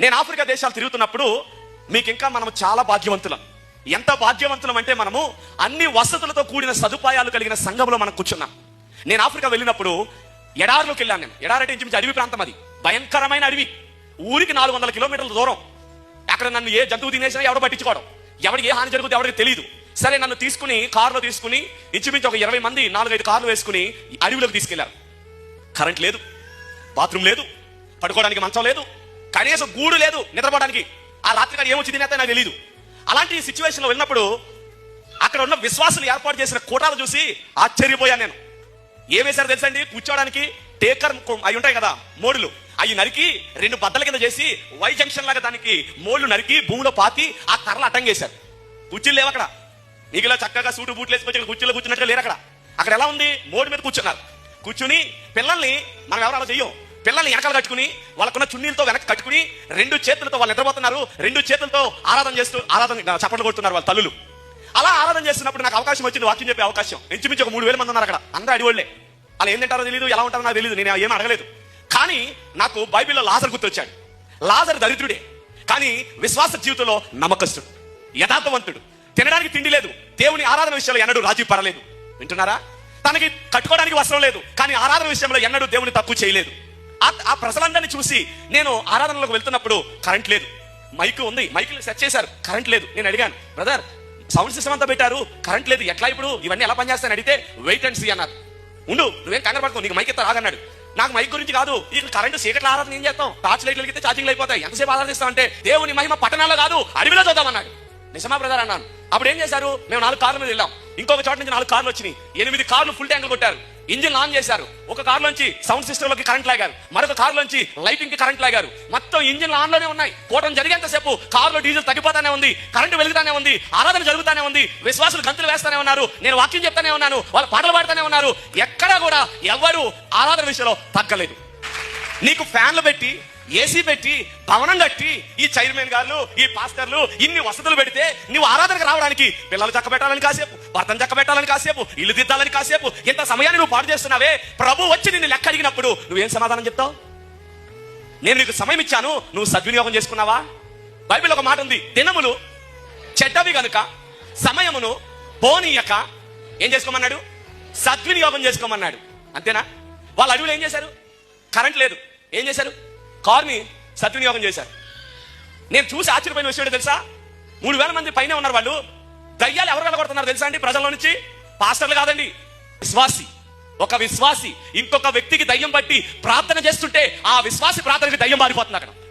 నేను ఆఫ్రికా దేశాలు తిరుగుతున్నప్పుడు మీకు ఇంకా మనం చాలా భాగ్యవంతులం. ఎంత భాగ్యవంతులం అంటే మనము అన్ని వసతులతో కూడిన సదుపాయాలు కలిగిన సంఘంలో మనం కూర్చున్నాం. నేను ఆఫ్రికా వెళ్ళినప్పుడు ఎడారిలోకి వెళ్ళాను నేను. ఎడారి అంటే ఇంచుమించు అడవి ప్రాంతం అది. భయంకరమైన అడవి. ఊరికి నాలుగు వందల కిలోమీటర్ల దూరం. అక్కడ నన్ను ఏ జంతువు తినేసినా ఎవడో పట్టించుకోవడం ఎవరికి ఏ హాని జరుగుతుంది ఎవరికి తెలియదు సరే నన్ను తీసుకుని కారులో తీసుకుని ఇంచుమించు ఒక ఇరవై మంది నాలుగైదు కార్లు వేసుకుని అడవిలోకి తీసుకెళ్ళారు. కరెంట్ లేదు. బాత్రూమ్ లేదు. పడుకోవడానికి మంచం లేదు. కనీసం గూడు లేదు నిద్రపోవడానికి. ఆ రాత్రి గారు ఏమొచ్చింది అయితే నాకు తెలియదు అలాంటి సిచ్యువేషన్లో వెళ్ళినప్పుడు అక్కడ ఉన్న విశ్వాసులు ఏర్పాటు చేసిన కోటాలు చూసి ఆశ్చర్యపోయాను నేను. ఏ వేశారు తెలుసండి కూర్చోవడానికి టేకర్ అవి ఉంటాయి కదా మోడులు. అవి నరికి రెండు బద్దల కింద చేసి వై జంక్షన్ లాగా దానికి మోళ్ళు నరికి భూమిలో పాతి ఆ కర్రలు అడ్డం చేశారు. కుర్చీలు లేవు అక్కడ. నీకు చక్కగా సూటు బూట్లు వేసుకొచ్చి కుర్చీలో కూర్చున్నట్టు లేరు అక్కడ. అక్కడ ఎలా ఉంది? మోడు మీద కూర్చున్నారు. కూర్చుని పిల్లల్ని మనం ఎవరు అలా చెయ్యం? పిల్లల్ని వెనకాల కట్టుకుని వాళ్ళకున్న చున్నీలతో వెనక కట్టుకుని రెండు చేతులతో వాళ్ళు నిద్రపోతున్నారు. రెండు చేతులతో ఆరాధన చేస్తూ ఆరాధన చప్పట్లు కొడుతున్నారు వాళ్ళ తల్లులు. అలా ఆరాధన చేస్తున్నప్పుడు నాకు అవకాశం వచ్చింది వాక్యం చెప్పే అవకాశం. ఇంచుమించు ఒక మూడు వేల మంది ఉన్నారు అక్కడ అందరూ అడిగోళ్ళే అలా ఏం తింటారో తెలియదు ఎలా ఉంటారో నాకు తెలియదు నేను ఏం అడగలేదు. కానీ నాకు బైబిల్లో లాజర్ గుర్తొచ్చాడు. లాజర్ దరిద్రుడే. కానీ విశ్వాస జీవితంలో నమ్మకస్తుడు. యథార్థవంతుడు. తినడానికి తిండి లేదు. దేవుని ఆరాధన విషయంలో ఎన్నడూ రాజీ పడలేదు. వింటున్నారా? తనకి కట్టుకోవడానికి వస్త్రం లేదు. కానీ ఆరాధన విషయంలో ఎన్నడూ దేవుని తక్కువ చేయలేదు. ఆ- ఆ ప్రజలందరినీ చూసి నేను ఆరాధనలోకి వెళ్తున్నప్పుడు కరెంట్ లేదు. మైక్ ఉంది. మైక్ సెట్ చేశారు. కరెంట్ లేదు. నేను అడిగాను బ్రదర్ సౌండ్ సిస్టమ్ అంతా పెట్టారు. కరెంట్ లేదు. ఎట్లా ఇప్పుడు? ఇవన్నీ ఎలా పనిచేస్తాను అడిగితే వెయిట్ అండ్ సీ అన్నారు. ఉండు నువ్వేం కంగారు పడుకో. నీకు మైక్ ఎత్తా రాగన్నాడు నాకు మైక్ గురించి కాదు. ఇక కరెంటు చీకట్ల ఆరాధన ఏం చేస్తాం? టార్చ్ లైట్లు వెలిగితే ఛార్జింగ్ అయిపోతాయి. ఎంతసేపు ఆరాధిస్తాం అంటే దేవుని మహిమ పట్టణాల్లో కాదు అడవిలో చూద్దామన్నాడు నిజమా బ్రదర్? అన్నాను. అప్పుడు ఏం చేశారు? మేము నాలుగు కార్ల మీద వెళ్ళాం. ఇంకొక చోట నుంచి నాలుగు కార్లు వచ్చినాయి. ఎనిమిది కార్లు ఫుల్ ట్యాంకులు కొట్టారు. ఇంజిన్ ఆన్ చేశారు. ఒక కార్ నుంచి సౌండ్ సిస్టమ్లోకి కరెంట్ లాగారు. మరొక కార్ నుంచి లైటింగ్కి కరెంట్ లాగారు. మొత్తం ఇంజిన్ ఆన్లోనే ఉన్నాయి కోటం జరిగేంతసేపు కారులో డీజిల్ తగ్గిపోతానే ఉంది కరెంట్ వెలుగుతానే ఉంది ఆరాధన జరుగుతానే ఉంది విశ్వాసులు గంతులు వేస్తానే ఉన్నారు నేను వాక్యం చెప్తానే ఉన్నాను వాళ్ళు పాటలు పాడుతూనే ఉన్నారు. ఎక్కడా కూడా ఎవరు ఆరాధన విషయంలో తగ్గలేదు. నీకు ఫ్యాన్లు పెట్టి ఏసీ పెట్టి భవనం కట్టి ఈ చైర్మన్ గారు ఈ పాస్టర్లు ఇన్ని వసతులు పెడితే నువ్వు ఆరాధనకు రావడానికి పిల్లలు చక్క పెట్టాలని కాసేపు భర్తను చక్క పెట్టాలని కాసేపు ఇల్లు దిద్దాలని కాసేపు ఇంత సమయాన్ని నువ్వు పాడు చేస్తున్నావే? ప్రభు వచ్చి నిన్ను లెక్క అడిగినప్పుడు నువ్వేం సమాధానం చెప్తావు? నేను నీకు సమయం ఇచ్చాను నువ్వు సద్వినియోగం చేసుకున్నావా? బైబిల్ ఒక మాట ఉంది దినములు చెడ్డవి గనుక సమయమును పోనీయక. ఏం చేసుకోమన్నాడు? సద్వినియోగం చేసుకోమన్నాడు. అంతేనా? వాళ్ళ అడవులు ఏం చేశారు? కరెంట్ లేదు. ఏం చేశారు? కారుని సద్వినియోగం చేశారు. నేను చూసి ఆశ్చర్యపోయిన విషయం తెలుసా? మూడు వేల మంది పైన ఉన్నారు వాళ్ళు. దయ్యాలు ఎవరు వెళ్ళగొడుతున్నారు తెలుసా అండి ప్రజల్లో నుంచి? పాస్టర్లు కాదండి విశ్వాసి. ఒక విశ్వాసి ఇంకొక వ్యక్తికి దయ్యం పట్టి ప్రార్థన చేస్తుంటే ఆ విశ్వాసి ప్రార్థనకి దయ్యం మారిపోతుంది అక్కడ.